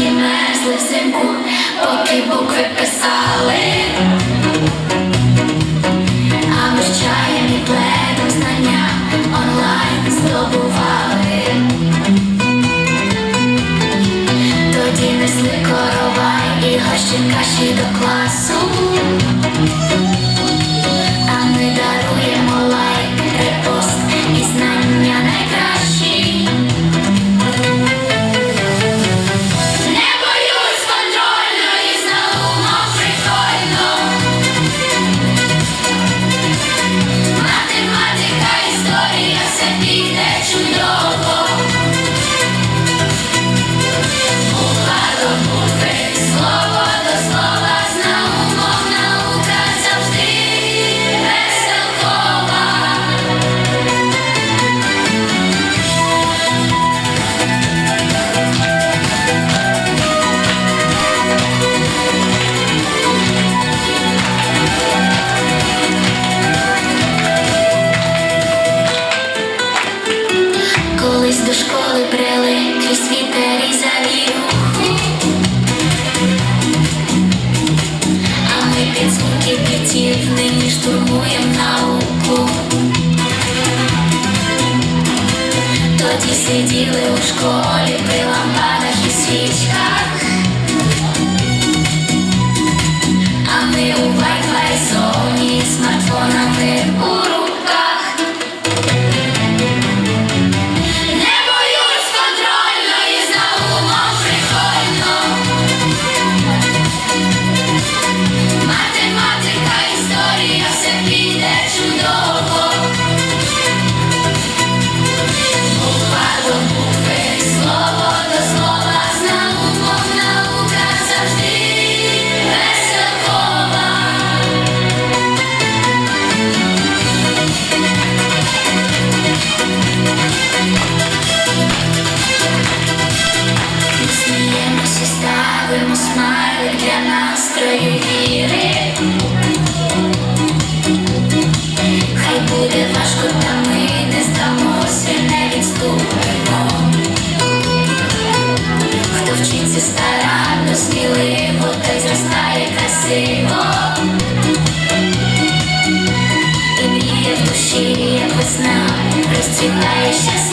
учні мерзли взимку, поки букви писали. А ми з чаєм і пледом знання онлайн здобували. Тоді несли коровай і гощин каші до класу. Під звуки китів нині штурмуєм науку. Тоді сиділи у школі при лампадах і свічках настрою віри. Хай буде важко, та ми не здамося, не відступимо. Хто вчиться старанно, сміливо, той зростає красиво. І мріє в душі, як весна, розцвітає щастя.